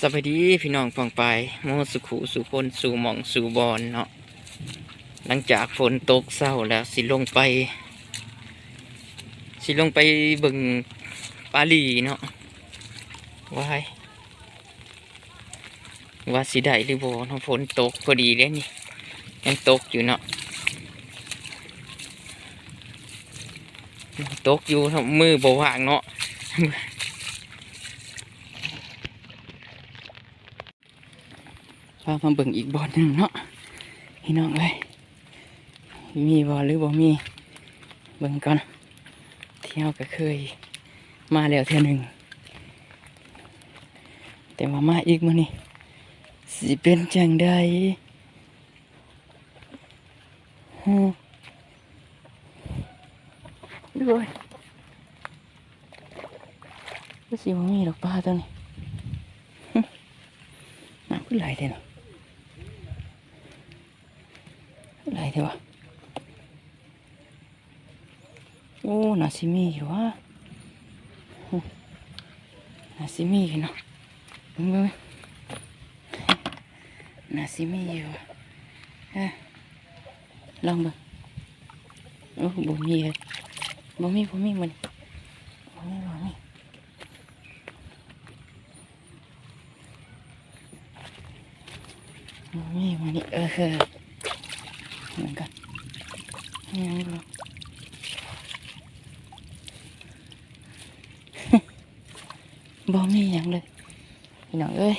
สวัสดีพี่น้องฟังไปโมสุขุสุคนสู่หมองสู่บอลเนาะหลังจากฝนตกเศร้าแล้วสิลงไป สิลงไปเบิงปาลีเนาะวายว่าสิได้หรือบ่เนาะฝนตกพอดีเลยนี่ยังตกอยู่เนาะตกอยู่มือบ่ว่างเนาะ พามาเบิ่งอีกบอลหนึ่งเนาะพี่น้องเอ้ยมีบอลหรือบ่มีเบิ่งก่อนเที่ยวก็เคยมาแล้วเที่ยวหนึ่งแต่ว่ามาอีกมื้อนี้สิเป็นจังใดฮะด้วยก็สิบ่มีดอกปลาตัวนี้น้ำขึ้นไหลเท่เนาะ อะไหลเท่วะโอ้นาซิมีอยู่วะอืมนาซิมีอยู่เนาะมึงเบิ่งนาซิมีอยู่วะเอ้ยลองเบิ่งโอ้บ่มีเลยบ่มีบ่มีมันบ่มีบ่มีนี่มานี่เออเออเหมือ ยังบ่บ่มีหยังเลยพี่น้องเอ้ย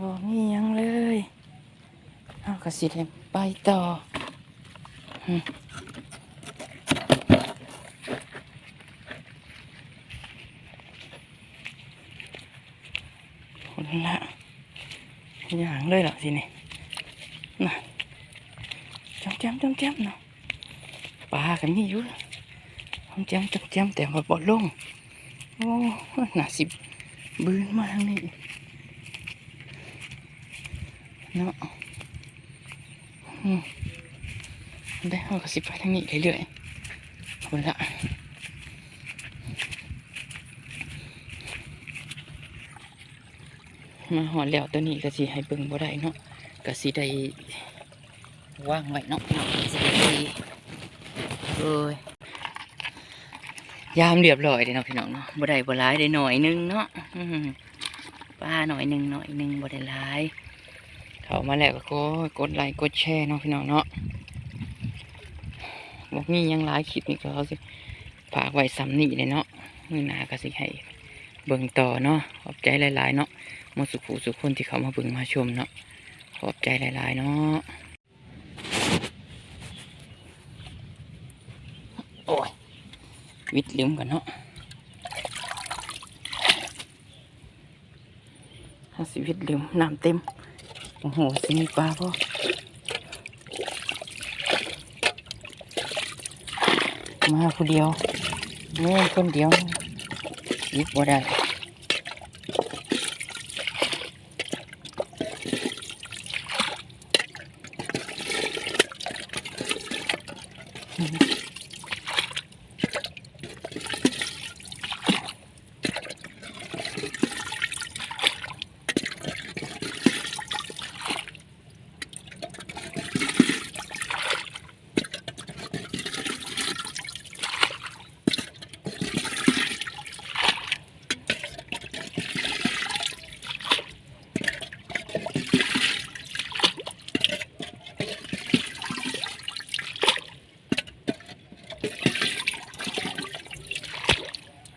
บ่มีหยังเลยเอากระสิได้ไปต่อคนละ อย่างเลยเหรอทีนี้น่ะจำจำจำจำเนาะปลากันมีอยู่จำจำจำจำแต่ว่าบ่ลงโอ้หน่าสิบบืนมาทางนี้เนาะอืมได้เอากระสิไปทางนี้เรื่อยๆคนละ มาหอดแล้วตัวนี้ก็สิให้เบิ่งบ่ได้เนาะก็สิได้ว่างไว้เนาะเนาะสิได้เอ้ยยามเรียบร้อยเด้เนาะพี่น้องเนาะบ่ได้บ่หลายได้หน่อยหนึงเนาะป้าหน่อยหนึงหน่อยหนึงบ่ได้หลายเข้ามาแล้วก็กดไลค์กดแชร์เนาะพี่น้องเนาะบ่มีหยังหลายคลิปนี่ก็เอาสิฝากไว้ซ้ำนี่เลยเนาะมือหน้าก็สิให้เบิ่งต่อเนาะขอบใจหลายๆเนาะ มาสุขูสุขคนที่เขามาบึงมาชมเนาะขอบใจหลาย ๆ เนาะโอ้ยวิดลืมกันเนาะถ้าสิวิดลืมน้ำเต็ม โอ้โหสิมีปลาพ่อมาคนเดียวโอ้ยคนเดียววิดบ่ได้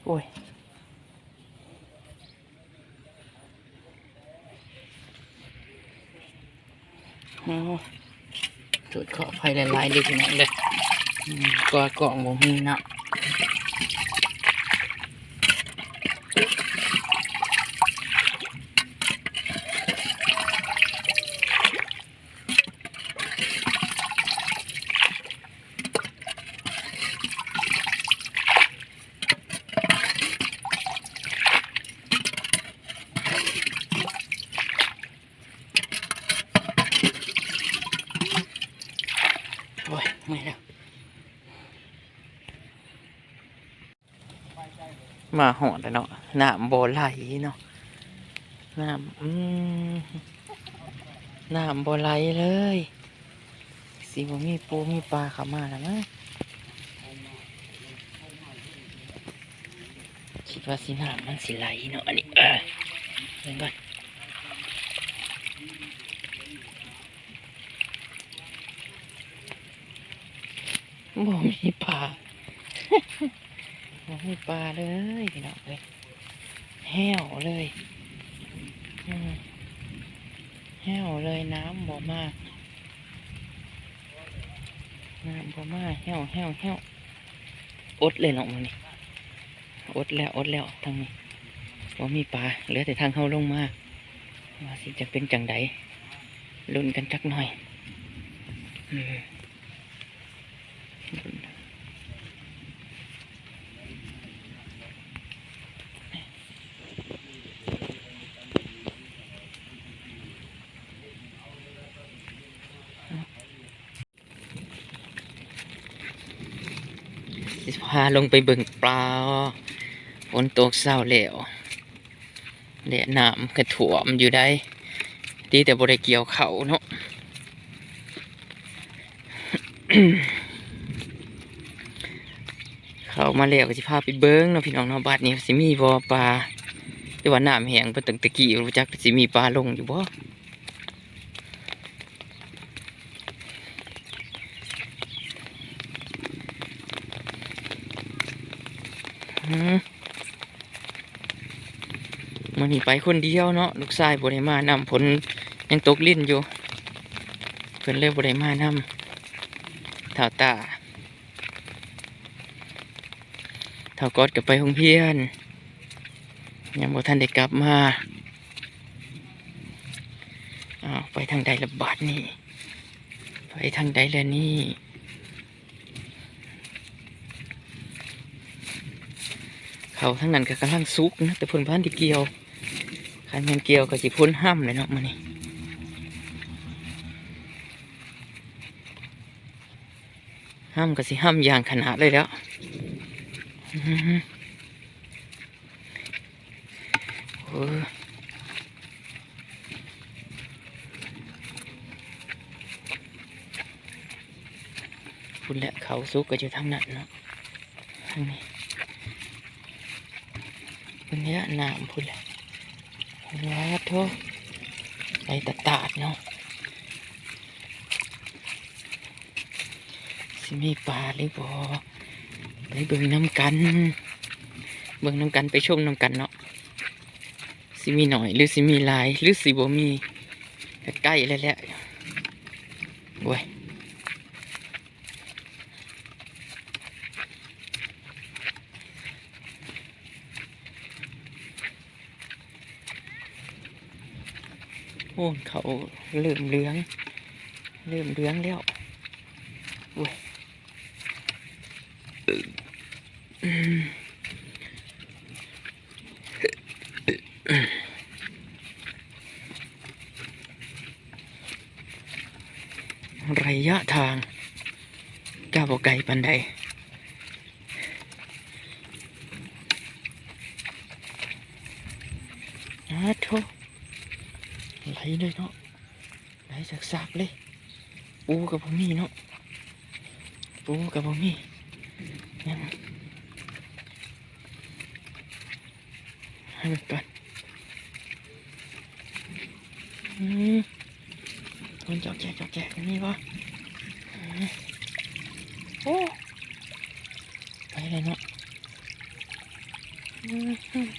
โอ้ย โอ้จุดขอไฟ หลายๆเด็กนั่นเลยอืมกอดกล่องบ่มีเนาะโอ้ยไม่แล้ว มาหอดแล้วเนาะน้ำบ่ไหลเนาะน้ำอืมน้ำบ่ไหลเลยสิบ่มีปูมีปลาเข้ามาแล้วมั้งคิดว่าสิน้ำมันสิไหลเนาะอันนี้เออเบิ่งก่อนบ่มีปลา บ่มีปลาเลยพี่น้องเลยแห้วเลยแห้วเลยน้ำบ่มากน้ำบ่มากแห้วแห้วแห้วอดเลยเนาะมันนี่อดแล้วอดแล้วทางนี้บ่มีปลาเหลือแต่ทางเข้าลงมาว่าสิจะเป็นจังใดลุ้นกันจักหน่อยอืมลุ้น พาลงไปเบิ่งปลาฝนตกเศร้าแล้วเละน้ำกระถ่วมอยู่ได้ ดีแต่บริเกี่ยวเขาเนาะเขามาแล้วก็สิพาไปเบิ้งเนาะพี่น้องเนาะบาดนี้สิมีบ่ปลาแต่ว่าน้ำแห้งเพิ่นตั้งตะกี้รู้จักสิมีปลาลงอยู่บ่ มันนี่ไปคนเดียวเนาะลูกชายบ่ได้มานำผลยังตกลิ้นอยู่เพิ่อนเลยบ่ได้มานำเท่าตาเท่ากอดกับไปห้องเพียนยังบ่ทันได้กลับมาอ้าวไปทางใดละบาดนี่ไปทางใดละนี่ เขาทั้งนั้นก็กำลังสุกนะแต่พ่นพันที่เกี่ยวคันแมนเกี่ยวก็สิพ้นห้ามเลยเนาะมันนี่ห้ามก็สิห้ามอย่างขนาดเลยแล้วอื้อหือโอ้ยพุ่นแหละเขาสุกก็อยู่ทางนั้นเนาะทางนี้ วันนี้น้ำพุ่นแหละว้าโทไปตะตาดเนาะสิมีปลาหรือบ่ไปเบิ่งน้ำกัน เบิ่งน้ำกันไปชมน้ำกันเนาะสิมีหน่อย หรือสิมีลาย หรือสิบ่มีใกล้แล้วแหละโว้ย โอ้เขาเริ่มเลือง เริ่มเลืองแล้วโว้ยระยะทางก้าวบ่ไกลปันใดอาทไหล เลยเนาะไหลจากสากเลยปูกับบ่มีเนาะปูกับบ่มียังให้มันก่อนอืมมันจอกแจกจอกแจกนี่วะโอ้ไปเลยเนาะอืม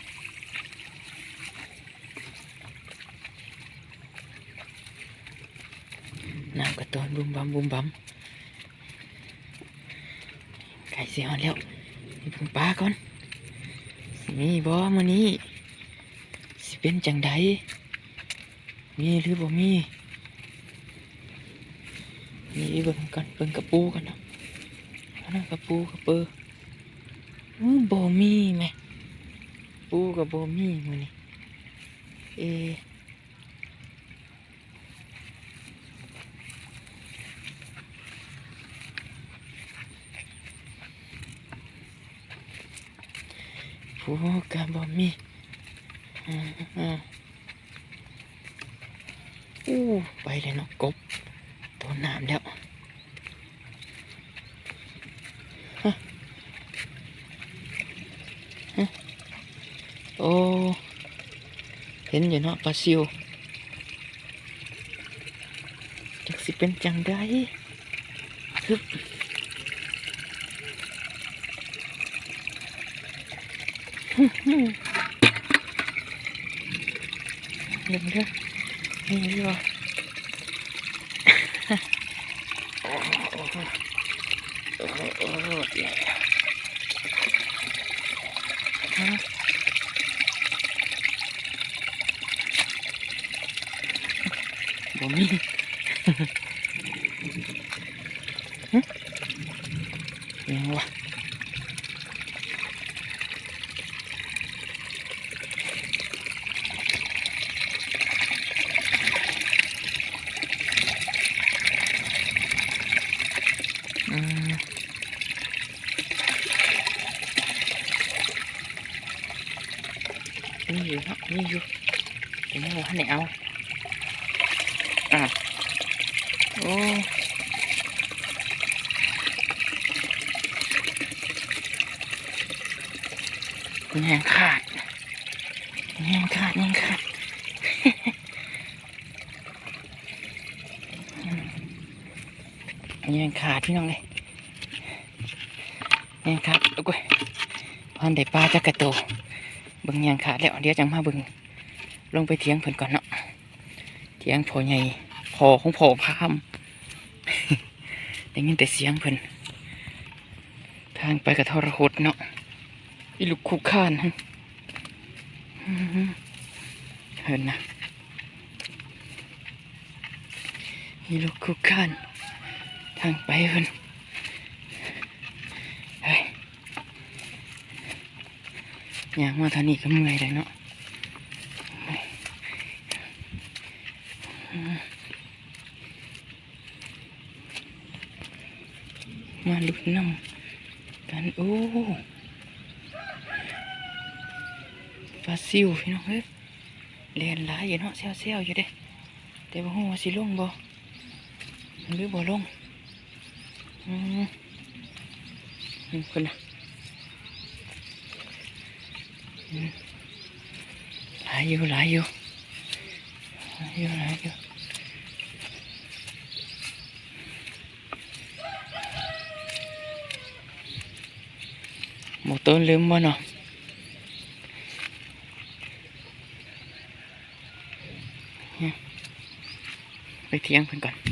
น้ำกระตอน บุมบัมบัมไก่เสียแล้วนี่เพิ่งปลาก่อนมีบ่มื้อนี้สิเป็นจังใดมีหรือบ่มีนี่เบิ่งกันเบิ่งกระปูกันนะนนั้นกระปูกระเปืออู้บ่มีแหมปูกับบ่มีมื้อนี้เอะผอ้กาบอมีอู้ไปเลยเนาะกบตัวน้ำแล้วฮะฮะโอ้เห็นอยู่เนาะปลาซิวจักสิเป็นจังได้ฮึบ ฮึ่มฮึ่มเดี๋ยวเดี๋ยวนี่ดีกว่าโอ้โหโอ้โหโอ้โหโอ้โหเดี๋ยวฮะบ่มี หึยังวะอืม มีอยู่เนาะมีอยู่เดี๋ยวนี้ว่าไหนเอาอะโอ้มันแหงขาดมันแหงขาดแหงขาดอันนี้ยังขาดพี่น้องเลยยังขาดโอ้ยพันได้ปลาจักกระโต เบิ่งยังขาดแล้วเดี๋ยวจังมาเบิ่งลงไปเถียงเพิ่นก่อนเนาะเถียงพ่อใหญ่พ่อของพ่อพามได้ยินแต่เสียงเพิ่นทางไปกับทรหดเนาะอีลูกคุกคานหั่นอื้อหือเห็นนะอีลูกคุกคานทางไปเพิ่นเฮ้ย อยากมาทางนี้ก็เมื่อยเลยเนาะมาลุดน้ำกันโอ้ปลาซิวพี่น้องเฮ้ยเรียนหลายอยู่เนาะเซี่ยวๆอยู่เด้ แต่ว่าหัวาสิลงบ่หรือบ่ลงอืมนี่คนละ อืมหลายอยู่หลายอยู่หลายอยู่หลายอยู่หมดต้นลืมบ่เนาะเนี่ยไปเที่ยงเพิ่นก่อน